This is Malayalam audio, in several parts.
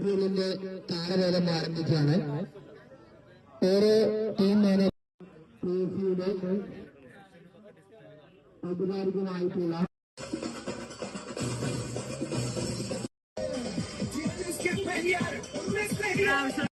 ടീമിന്റെ താരവേദം ആരംഭിക്കുകയാണ് ഓരോ ടീം മാനേജറുടെ ഔപചാരികമായിട്ടുള്ള എല്ലാവരും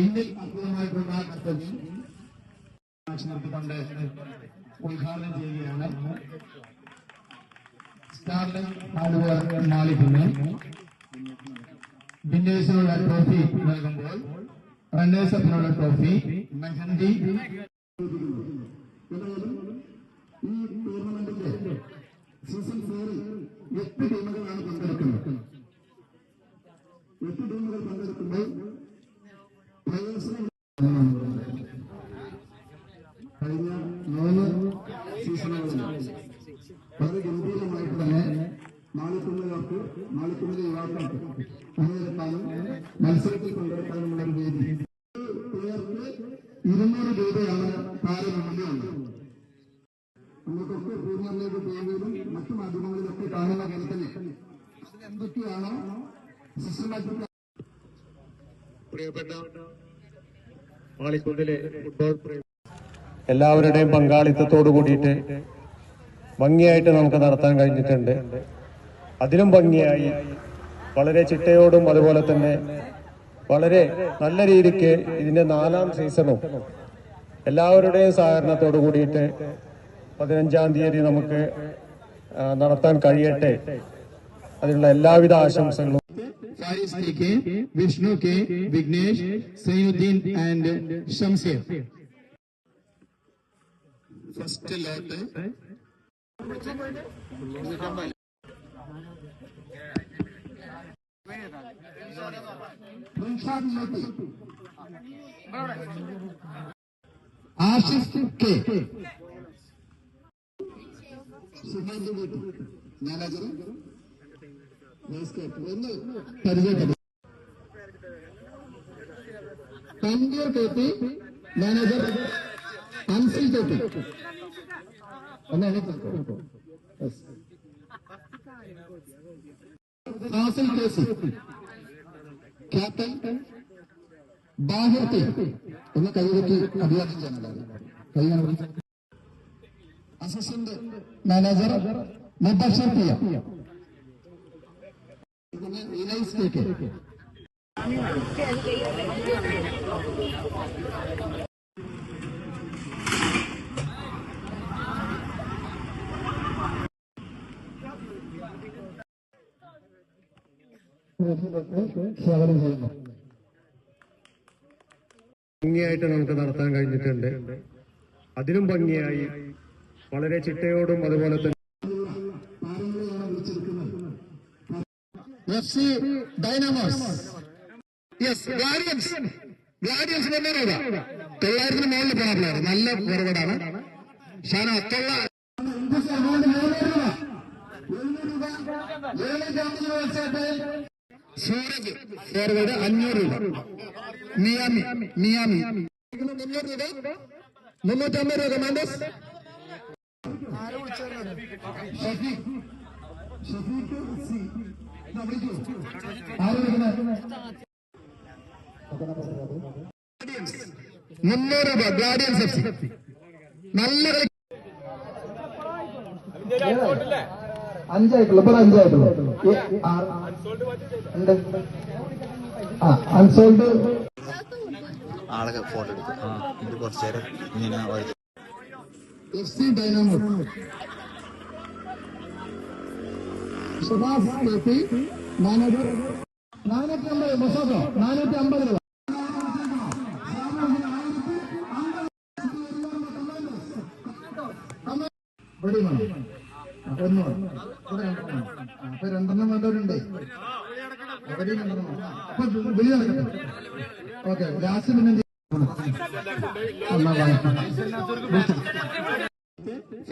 എന്നിൽ അർപ്പണമായിട്ടുള്ള കർത്തവ്യം നിർത്തിക്കൊണ്ട് ഉദ്ഘാടനം ചെയ്യുകയാണ്. സ്റ്റാർലിംഗ് ഹാർഡ്വെയർ മാളിക്കുന്ന വിന്നേഴ്സിനുള്ള ട്രോഫി നൽകുമ്പോൾ റണ്ണേഴ്സ് ട്രോഫി മെഹന്തി. ഈ ടൂർണമെന്റിന്റെ സീസൺ ഫോറിൽ എട്ട് ടീമുകളാണ് പങ്കെടുക്കുന്നത്. കഴിഞ്ഞ മൂന്ന് സീസണുകളിൽ വളരെ ഗംഭീരമായിട്ട് തന്നെ മാളിക്കുന്നവർക്ക് മാളിക്കുന്ന യുവാക്കൾക്ക് പങ്കെടുക്കാനും മത്സരത്തിൽ പങ്കെടുക്കാനുമുള്ള ഒരു വേദി പ്ലെയർക്ക് ഇരുന്നൂറ് രൂപയാണ് താരമൂല്യമുള്ളത് നമുക്കൊക്കെ ലീഗ് ടിവിയിലും മറ്റു മാധ്യമങ്ങളിലൊക്കെ കാണുന്ന പോലെ തന്നെ അതിന് എന്തൊക്കെയാണോ സിസ്റ്റമാറ്റിക് പ്രിയപ്പെട്ട ഫുട്ബോൾ എല്ലാവരുടെയും പങ്കാളിത്തത്തോടു കൂടിയിട്ട് ഭംഗിയായിട്ട് നമുക്ക് നടത്താൻ കഴിഞ്ഞിട്ടുണ്ട്. അതിലും ഭംഗിയായി വളരെ ചിട്ടയോടും അതുപോലെ തന്നെ വളരെ നല്ല രീതിക്ക് ഇതിന്റെ നാലാം സീസണും എല്ലാവരുടെയും സഹകരണത്തോടു കൂടിയിട്ട് പതിനഞ്ചാം തീയതി നമുക്ക് നടത്താൻ കഴിയട്ടെ. അതിനുള്ള എല്ലാവിധ ആശംസകളും बारिश देखे Vishnu K, Vighnesh Zainuddin and Shamsher. First lot है। आशीष के। सुबह नाराज़ ഒന്ന് പരിചയപ്പെടും തണ്ടൂർ തോട്ടി മാനേജർ അൻസിൽ തോട്ടി ഒന്നാണ് ഫാസിൽ കേസി ക്യാപ്റ്റൻ ബാഹിർ ടി ഒന്ന് കൈവയ്ക്ക് അഭിവാദ്യം ചെയ്യാനുള്ളത് കൈ assistant manager Mubashar P M Ilyas K K സ്വാഗതം ചെയ്യുന്നു ഭംഗിയായിട്ട് നമുക്ക് നടത്താൻ കഴിഞ്ഞിട്ടുണ്ട്. അതിലും ഭംഗിയായി വളരെ ചിട്ടയോടും അതുപോലെ തന്നെ F C Dynamos yes Guardians Guardians മുന്നേറുക തൊള്ളായിരത്തിന് മുകളിൽ പോണ പ്ലെയർ നല്ല ഫോർവേഡാണ് ഷാന തൊള്ള സൂരജ് ഫോർവേഡ് അഞ്ഞൂറ് രൂപ. Miami Miami. മുന്നൂറ് രൂപ. മുന്നൂറ്റമ്പത് രൂപ കമാൻഡോസ് ഷഫീഖ്. ഷഫീഖ് സി. മുന്നൂറ് രൂപ ഗ്ലാഡിയൻസ് എഫ് സി നല്ല അഞ്ചായിട്ടുള്ളൂ ഇപ്പോൾ അഞ്ചായിട്ടുള്ളൂ. ഉണ്ട്. ആ അൺസോൾഡ് ആളെ ഫോട്ടോ എടുക്കും ഇത് കുറച്ചു നേരം ഇങ്ങനെ F C Dynamo Subhash K P manager നാനൂറ്റി അമ്പത് മുസാഫോ നാനൂറ്റി അമ്പത് രൂപ രണ്ടെണ്ണം വേണ്ടവരുണ്ട് ഓക്കെ ലാസ്റ്റ് പിന്നെ എന്ത്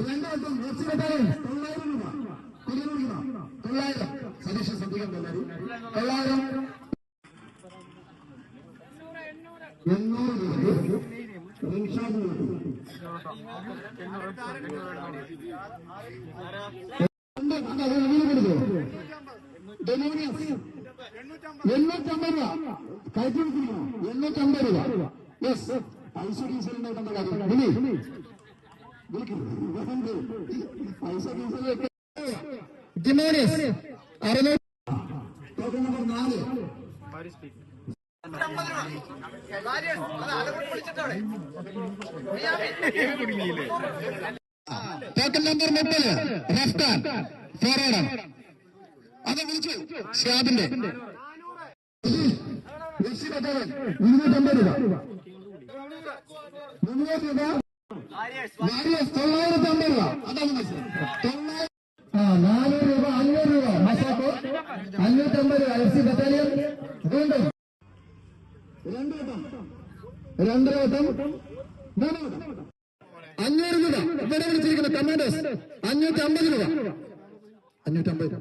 രണ്ടാമത്തും തൊള്ളായിരം രൂപ തൊള്ളായിരം സതീഷ് ശ്രദ്ധിക്കാൻ തൊള്ളായിരം എണ്ണൂറ് രൂപ റിൻഷാദ് എണ്ണൂറ്റമ്പത് രൂപ കയറ്റി എണ്ണൂറ്റമ്പത് രൂപ യെസ് കാര്യം വിളി ഡിമോണിയസ് അറുന്നൂറ് ടോക്കൺ നമ്പർ നാല് ടോക്കൺ നമ്പർ മുപ്പത് റഫ്താൻ ഫോർവേഡ് അത് വിളിച്ചു ഷാബിന്റെ ഇരുന്നൂറ്റമ്പത് രൂപ. രൂപ വാരിയസ് തൊള്ളായിരത്തി അമ്പത് രൂപ അതാണ് മനസ്സിലായി തൊള്ളായിരം ആ നാനൂറ് രൂപ അഞ്ഞൂറ് രൂപ മസാക്കോ അഞ്ഞൂറ്റമ്പത് രൂപ എഫ് ബറ്റാലിയൻ വീണ്ടും രണ്ട് വട്ടം രണ്ട് വട്ടം രൂപ ഇവിടെ വിളിച്ചിരിക്കുന്ന കമാൻഡോസ് അഞ്ഞൂറ്റി അമ്പത് രൂപ അഞ്ഞൂറ്റമ്പത്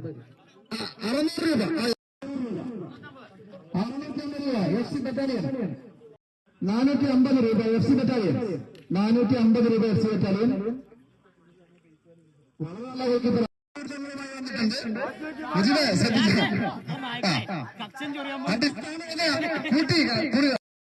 ആ, അറുന്നൂറ് രൂപ അറുന്നൂറ്റി അമ്പത് രൂപ എഫ് സി ബറ്റാലിയൻ നാനൂറ്റി അമ്പത് രൂപ എഫ് സി നാനൂറ്റി അമ്പത് രൂപ എഫ് സി ബറ്റാലിയൻ വളരെ നല്ല ശ്രദ്ധിക്കുക ആ. അടിസ്ഥാന കൂട്ടി കൂടുക